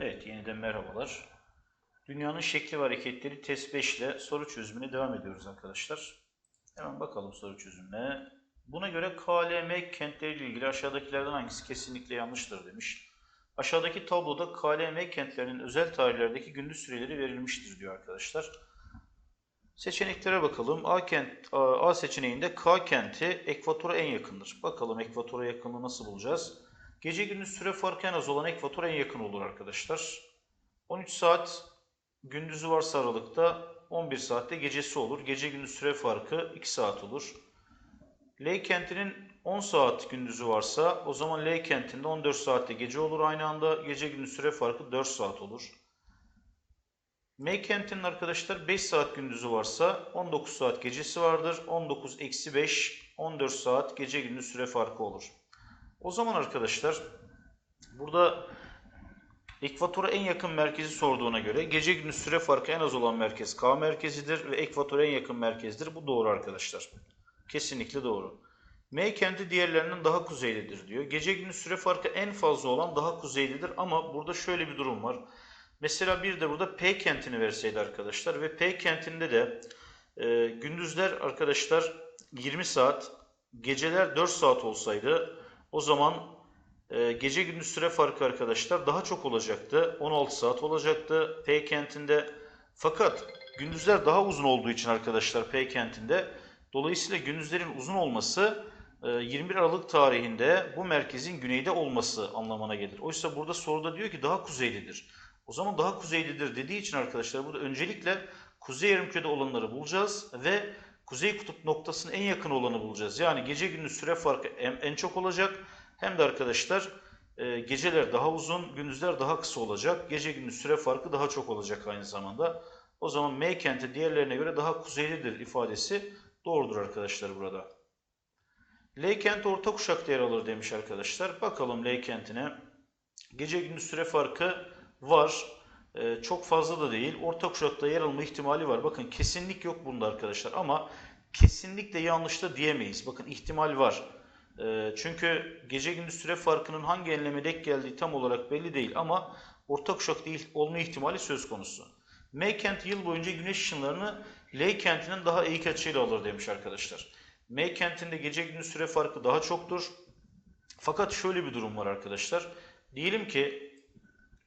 Evet, yeniden merhabalar. Dünyanın şekli ve hareketleri test 5 ile soru çözümüne devam ediyoruz arkadaşlar. Hemen bakalım soru çözümüne. Buna göre KLM kentleriyle ilgili aşağıdakilerden hangisi kesinlikle yanlıştır demiş. Aşağıdaki tabloda KLM kentlerinin özel tarihlerdeki gündüz süreleri verilmiştir diyor arkadaşlar. Seçeneklere bakalım. A kent A seçeneğinde K kenti ekvatora en yakındır. Bakalım ekvatora yakınlığı nasıl bulacağız? Gece gündüz süre farkı en az olan ekvatora en yakın olur arkadaşlar. 13 saat gündüzü varsa aralıkta 11 saatte gecesi olur. Gece gündüz süre farkı 2 saat olur. L kentinin 10 saat gündüzü varsa o zaman L kentinde 14 saatte gece olur aynı anda. Gece gündüz süre farkı 4 saat olur. M kentinin arkadaşlar 5 saat gündüzü varsa 19 saat gecesi vardır. 19 eksi 5 14 saat gece gündüz süre farkı olur. O zaman arkadaşlar burada ekvatora en yakın merkezi sorduğuna göre gece gündüz süre farkı en az olan merkez K merkezidir ve ekvatora en yakın merkezdir. Bu doğru arkadaşlar. Kesinlikle doğru. M kenti diğerlerinden daha kuzeylidir diyor. Gece gündüz süre farkı en fazla olan daha kuzeylidir ama burada şöyle bir durum var. Mesela bir de burada P kentini verseydi arkadaşlar ve P kentinde de e, gündüzler arkadaşlar 20 saat, geceler 4 saat olsaydı o zaman e, gece gündüz süre farkı arkadaşlar daha çok olacaktı. 16 saat olacaktı P kentinde. Fakat gündüzler daha uzun olduğu için arkadaşlar P kentinde dolayısıyla gündüzlerin uzun olması e, 21 Aralık tarihinde bu merkezin güneyde olması anlamına gelir. Oysa burada soruda diyor ki daha kuzeylidir. O zaman daha kuzeylidir dediği için arkadaşlar burada öncelikle kuzey yarımkürede olanları bulacağız ve kuzey kutup noktasının en yakın olanı bulacağız. Yani gece gündüz süre farkı en, çok olacak. Hem de arkadaşlar e, geceler daha uzun, gündüzler daha kısa olacak. Gece gündüz süre farkı daha çok olacak aynı zamanda. O zaman M kenti diğerlerine göre daha kuzeylidir ifadesi doğrudur arkadaşlar burada. L kenti orta kuşakta yer alır demiş arkadaşlar. Bakalım L kentine. Gece gündüz süre farkı var. Ee, çok fazla da değil. Orta kuşakta yer alma ihtimali var. Bakın kesinlik yok bunda arkadaşlar ama kesinlikle yanlış da diyemeyiz. Bakın ihtimal var. Ee, çünkü gece gündüz süre farkının hangi enleme denk geldiği tam olarak belli değil ama orta kuşak değil olma ihtimali söz konusu. M kenti yıl boyunca güneş ışınlarını L kentinin daha eğik açıyla alır demiş arkadaşlar. M kentinde gece gündüz süre farkı daha çoktur. Fakat şöyle bir durum var arkadaşlar. Diyelim ki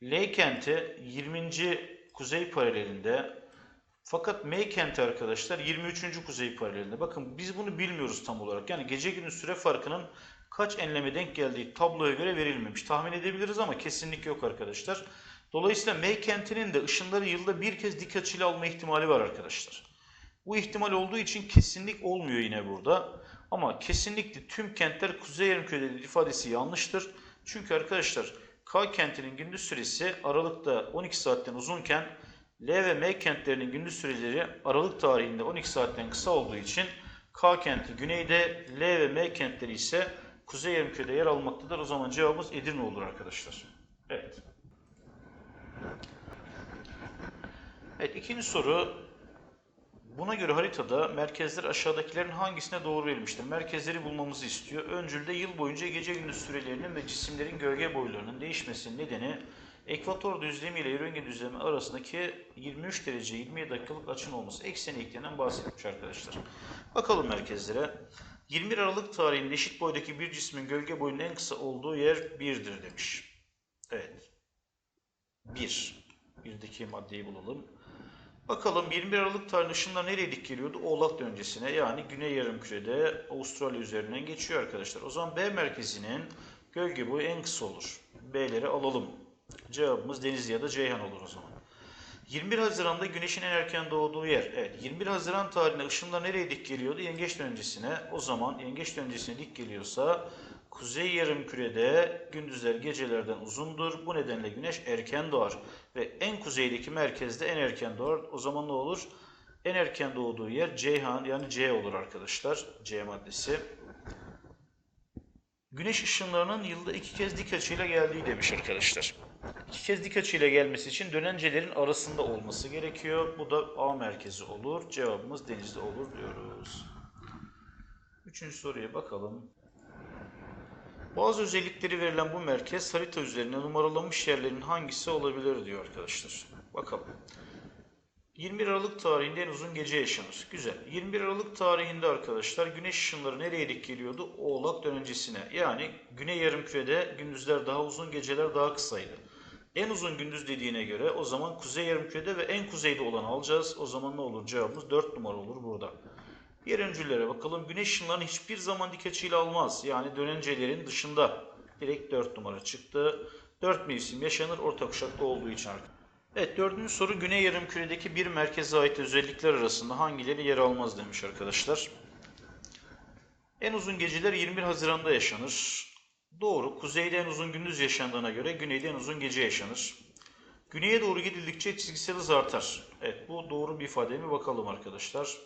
L kenti 20. kuzey paralelinde fakat M kenti arkadaşlar 23. kuzey paralelinde. Bakın biz bunu bilmiyoruz tam olarak. Yani gece gündüz süre farkının kaç enleme denk geldiği tabloya göre verilmemiş. Tahmin edebiliriz ama kesinlik yok arkadaşlar. Dolayısıyla M kentinin de ışınları yılda bir kez dik açıyla alma ihtimali var arkadaşlar. Bu ihtimal olduğu için kesinlik olmuyor yine burada. Ama kesinlikle tüm kentler kuzey yarımküredir ifadesi yanlıştır. Çünkü arkadaşlar K kentinin gündüz süresi Aralık'ta 12 saatten uzunken L ve M kentlerinin gündüz süreleri Aralık tarihinde 12 saatten kısa olduğu için K kenti güneyde, L ve M kentleri ise kuzey yarımkürede yer almaktadır. O zaman cevabımız Edirne olur arkadaşlar. Evet. Evet ikinci soru. Buna göre haritada merkezler aşağıdakilerin hangisine doğru verilmiştir? Merkezleri bulmamızı istiyor. Öncülde yıl boyunca gece gündüz sürelerinin ve cisimlerin gölge boylarının değişmesinin nedeni ekvator düzlemi ile yörünge düzlemi arasındaki 23 derece 27 dakikalık açın olması. Ekseni eklenen bahsetmiş arkadaşlar. Bakalım merkezlere. 21 Aralık tarihinde eşit boydaki bir cismin gölge boyunun en kısa olduğu yer 1'dir demiş. Evet. 1. Birdeki maddeyi bulalım. Bakalım 21 Aralık tarihinde ışınlar nereye dik geliyordu? Oğlak döngüsüne yani Güney Yarımküre'de Avustralya üzerinden geçiyor arkadaşlar. O zaman B merkezinin gölge boyu en kısa olur. B'leri alalım. Cevabımız Denizli ya da Ceyhan olur o zaman. 21 Haziran'da güneşin en erken doğduğu yer. Evet 21 Haziran tarihinde ışınlar nereye dik geliyordu? Yengeç döngüsüne. O zaman yengeç döngüsüne dik geliyorsa Kuzey yarımkürede gündüzler gecelerden uzundur. Bu nedenle güneş erken doğar. Ve en kuzeydeki merkezde en erken doğar. O zaman ne olur? En erken doğduğu yer Ceyhan yani C olur arkadaşlar. C maddesi. Güneş ışınlarının yılda iki kez dik açıyla geldiği demiş arkadaşlar. İki kez dik açıyla gelmesi için dönencelerin arasında olması gerekiyor. Bu da A merkezi olur. Cevabımız denizde olur diyoruz. Üçüncü soruya bakalım. Bazı özellikleri verilen bu merkez harita üzerine numaralanmış yerlerin hangisi olabilir diyor arkadaşlar. Bakalım. 21 Aralık tarihinde en uzun gece yaşanır. Güzel. 21 Aralık tarihinde arkadaşlar güneş ışınları nereye dik geliyordu? Oğlak dönencesine. Yani güney yarımkürede gündüzler daha uzun, geceler daha kısaydı. En uzun gündüz dediğine göre o zaman kuzey yarımkürede ve en kuzeyde olanı alacağız. O zaman ne olur? Cevabımız 4 numara olur burada. Diğer öncüllere bakalım. Güneş ışınlarını hiçbir zaman dik açıyla almaz. Yani dönencelerin dışında. Direkt 4 numara çıktı. 4 mevsim yaşanır orta kuşakta olduğu için. Evet dördüncü soru Güney Yarımküre'deki bir merkeze ait özellikler arasında hangileri yer almaz demiş arkadaşlar. En uzun geceler 21 Haziran'da yaşanır. Doğru. Kuzeyde en uzun gündüz yaşandığına göre güneyde en uzun gece yaşanır. Güneye doğru gidildikçe çizgisel hız artar. Evet bu doğru bir ifade mi bakalım arkadaşlar.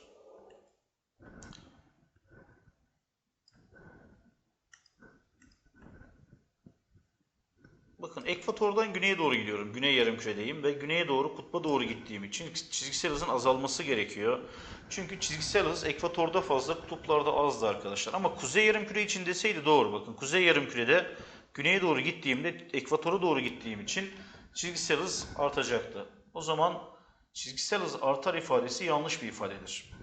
Bakın ekvatordan güneye doğru gidiyorum. Güney yarımküredeyim ve güneye doğru kutba doğru gittiğim için çizgisel hızın azalması gerekiyor. Çünkü çizgisel hız ekvatorda fazla, kutuplarda azdı arkadaşlar. Ama kuzey yarımküre için deseydi doğru. Bakın kuzey yarımkürede güneye doğru gittiğimde ekvatora doğru gittiğim için çizgisel hız artacaktı. O zaman çizgisel hız artar ifadesi yanlış bir ifadedir.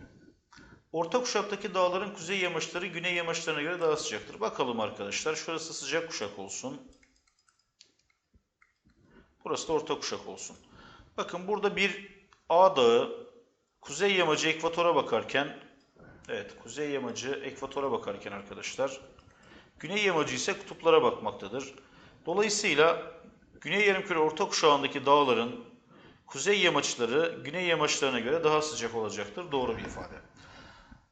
Orta kuşaktaki dağların kuzey yamaçları güney yamaçlarına göre daha sıcaktır. Bakalım arkadaşlar. Şurası sıcak kuşak olsun. Burası da orta kuşak olsun. Bakın burada bir A dağı kuzey yamacı ekvatora bakarken evet kuzey yamacı ekvatora bakarken arkadaşlar güney yamacı ise kutuplara bakmaktadır. Dolayısıyla güney yarımküre orta kuşağındaki dağların kuzey yamaçları güney yamaçlarına göre daha sıcak olacaktır. Doğru bir ifade.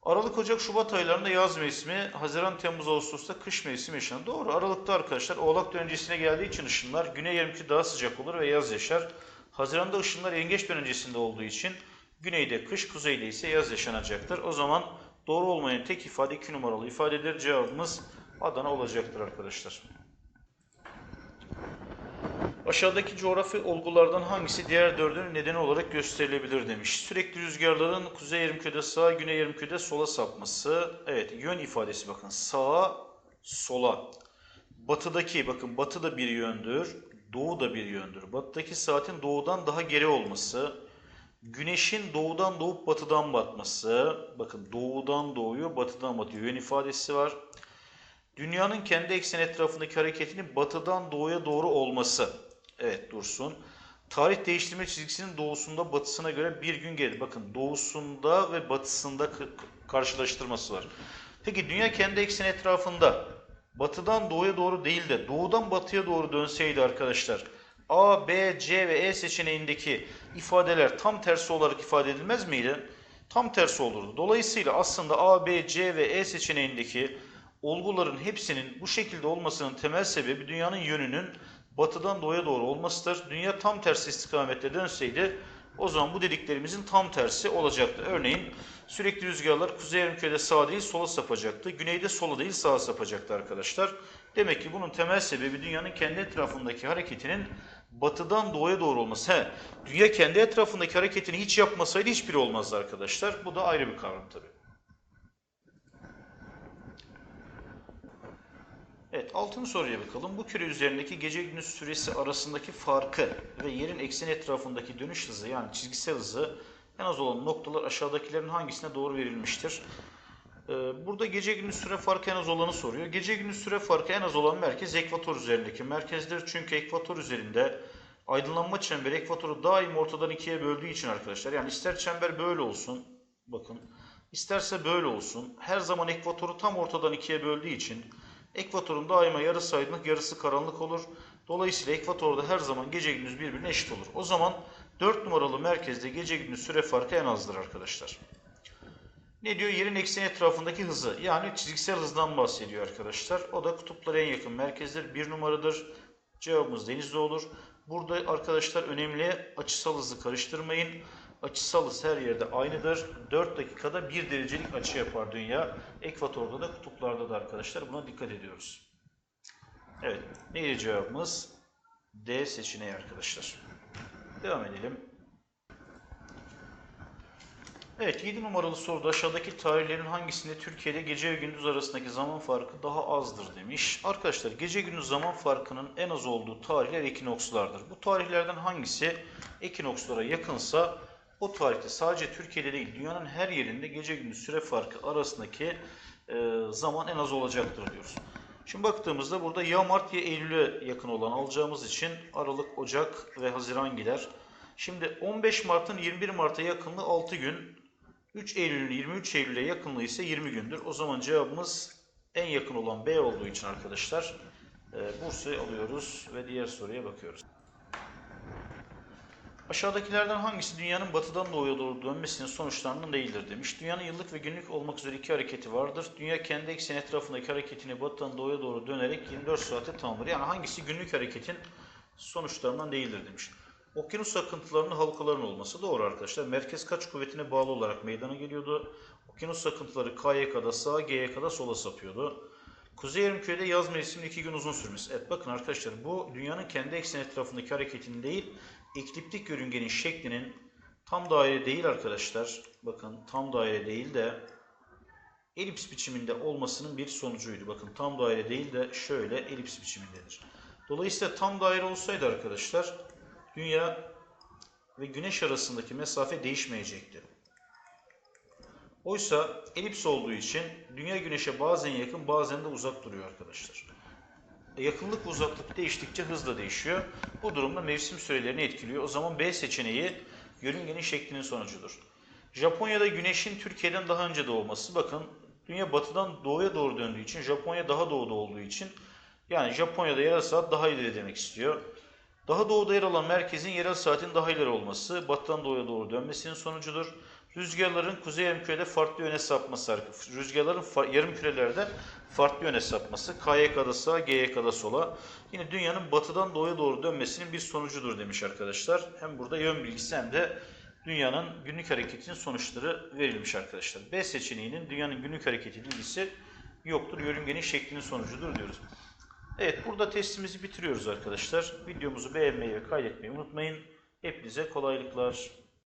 Aralık, Ocak, Şubat aylarında yaz mevsimi, Haziran, Temmuz, Ağustos'ta kış mevsimi yaşanır. Doğru. Aralıkta arkadaşlar Oğlak dönencesine geldiği için ışınlar güney yarımküre daha sıcak olur ve yaz yaşar. Haziran'da ışınlar yengeç dönencesinde olduğu için güneyde kış, kuzeyde ise yaz yaşanacaktır. O zaman doğru olmayan tek ifade 2 numaralı ifadedir. Cevabımız Adana olacaktır arkadaşlar. Aşağıdaki coğrafi olgulardan hangisi diğer dördünün nedeni olarak gösterilebilir demiş. Sürekli rüzgarların kuzey yarımkürede sağa, güney yarımkürede sola sapması. Evet, yön ifadesi bakın. Sağa, sola. Batıdaki, bakın batı da bir yöndür, doğu da bir yöndür. Batıdaki saatin doğudan daha geri olması. Güneşin doğudan doğup batıdan batması. Bakın doğudan doğuyor, batıdan batıyor. Yön ifadesi var. Dünyanın kendi ekseni etrafındaki hareketinin batıdan doğuya doğru olması. Evet dursun. Tarih değiştirme çizgisinin doğusunda batısına göre bir gün geri. Bakın doğusunda ve batısında karşılaştırması var. Peki dünya kendi ekseni etrafında batıdan doğuya doğru değil de doğudan batıya doğru dönseydi arkadaşlar A, B, C ve E seçeneğindeki ifadeler tam tersi olarak ifade edilmez miydi? Tam tersi olurdu. Dolayısıyla aslında A, B, C ve E seçeneğindeki olguların hepsinin bu şekilde olmasının temel sebebi dünyanın yönünün batıdan doğuya doğru olmasıdır. Dünya tam tersi istikamette dönseydi o zaman bu dediklerimizin tam tersi olacaktı. Örneğin sürekli rüzgarlar kuzey yarımkürede sağa değil sola sapacaktı. Güneyde sola değil sağa sapacaktı arkadaşlar. Demek ki bunun temel sebebi dünyanın kendi etrafındaki hareketinin batıdan doğuya doğru olması. He, dünya kendi etrafındaki hareketini hiç yapmasaydı hiçbiri olmazdı arkadaşlar. Bu da ayrı bir kavram tabii. Evet, altıncı soruya bakalım. Bu küre üzerindeki gece gündüz süresi arasındaki farkı ve yerin ekseni etrafındaki dönüş hızı yani çizgisel hızı en az olan noktalar aşağıdakilerin hangisine doğru verilmiştir? Ee, burada gece gündüz süre farkı en az olanı soruyor. Gece gündüz süre farkı en az olan merkez ekvator üzerindeki merkezdir. Çünkü ekvator üzerinde aydınlanma çemberi ekvatoru daim ortadan ikiye böldüğü için arkadaşlar. Yani ister çember böyle olsun, bakın, isterse böyle olsun. Her zaman ekvatoru tam ortadan ikiye böldüğü için Ekvatorun daima yarısı aydınlık, yarısı karanlık olur. Dolayısıyla ekvatorda her zaman gece gündüz birbirine eşit olur. O zaman 4 numaralı merkezde gece gündüz süre farkı en azdır arkadaşlar. Ne diyor? Yerin ekseni etrafındaki hızı. Yani çizgisel hızdan bahsediyor arkadaşlar. O da kutuplara en yakın merkezdir. 1 numaradır. Cevabımız denizde olur. Burada arkadaşlar önemli açısal hızı karıştırmayın. Açısal hız her yerde aynıdır. 4 dakikada 1 derecelik açı yapar dünya. Ekvatorda da kutuplarda da arkadaşlar buna dikkat ediyoruz. Evet. Neydi cevabımız? D seçeneği arkadaşlar. Devam edelim. Evet 7 numaralı soruda aşağıdaki tarihlerin hangisinde Türkiye'de gece ve gündüz arasındaki zaman farkı daha azdır demiş. Arkadaşlar gece gündüz zaman farkının en az olduğu tarihler ekinokslardır. Bu tarihlerden hangisi ekinokslara yakınsa o tarihte sadece Türkiye'de değil dünyanın her yerinde gece gündüz süre farkı arasındaki e, zaman en az olacaktır diyoruz. Şimdi baktığımızda burada ya Mart ya Eylül'e yakın olan alacağımız için Aralık, Ocak ve Haziran gider. Şimdi 15 Mart'ın 21 Mart'a yakınlığı 6 gün. 3 Eylül'ün 23 Eylül'e yakınlığı ise 20 gündür. O zaman cevabımız en yakın olan B olduğu için arkadaşlar e, Bursa'yı alıyoruz ve diğer soruya bakıyoruz. Aşağıdakilerden hangisi dünyanın batıdan doğuya doğru dönmesinin sonuçlarından değildir demiş. Dünyanın yıllık ve günlük olmak üzere iki hareketi vardır. Dünya kendi ekseni etrafındaki hareketini batıdan doğuya doğru dönerek 24 saate tamamlar. Yani hangisi günlük hareketin sonuçlarından değildir demiş. Okyanus akıntılarının halkaların olması doğru arkadaşlar. Merkez kaç kuvvetine bağlı olarak meydana geliyordu. Okyanus akıntıları KYK'da sağa, GYK'da sola sapıyordu. Kuzey yarımkürede yaz mevsiminin iki gün uzun sürmesi. Evet bakın arkadaşlar bu dünyanın kendi ekseni etrafındaki hareketinin değil, ekliptik yörüngenin şeklinin tam daire değil arkadaşlar. Bakın tam daire değil de elips biçiminde olmasının bir sonucuydu. Bakın tam daire değil de şöyle elips biçimindedir. Dolayısıyla tam daire olsaydı arkadaşlar Dünya ve Güneş arasındaki mesafe değişmeyecekti. Oysa elips olduğu için Dünya Güneş'e bazen yakın bazen de uzak duruyor arkadaşlar. Yakınlık uzaklık değiştikçe hız da değişiyor. Bu durumda mevsim sürelerini etkiliyor. O zaman B seçeneği yörüngenin şeklinin sonucudur. Japonya'da güneşin Türkiye'den daha önce doğması. Bakın dünya batıdan doğuya doğru döndüğü için Japonya daha doğuda olduğu için yani Japonya'da yarım saat daha ileri demek istiyor. Daha doğuda yer alan merkezin yerel saatin daha ileri olması batıdan doğuya doğru dönmesinin sonucudur. Rüzgarların kuzey yarımkürede farklı yöne sapması, rüzgarların yarımkürelerde farklı yöne sapması, KYK'da sağa, GYK'da sola. Yine dünyanın batıdan doğuya doğru dönmesinin bir sonucudur demiş arkadaşlar. Hem burada yön bilgisi hem de dünyanın günlük hareketinin sonuçları verilmiş arkadaşlar. B seçeneğinin dünyanın günlük hareketi bilgisi yoktur. Yörüngenin şeklinin sonucudur diyoruz. Evet burada testimizi bitiriyoruz arkadaşlar. Videomuzu beğenmeyi ve kaydetmeyi unutmayın. Hepinize kolaylıklar.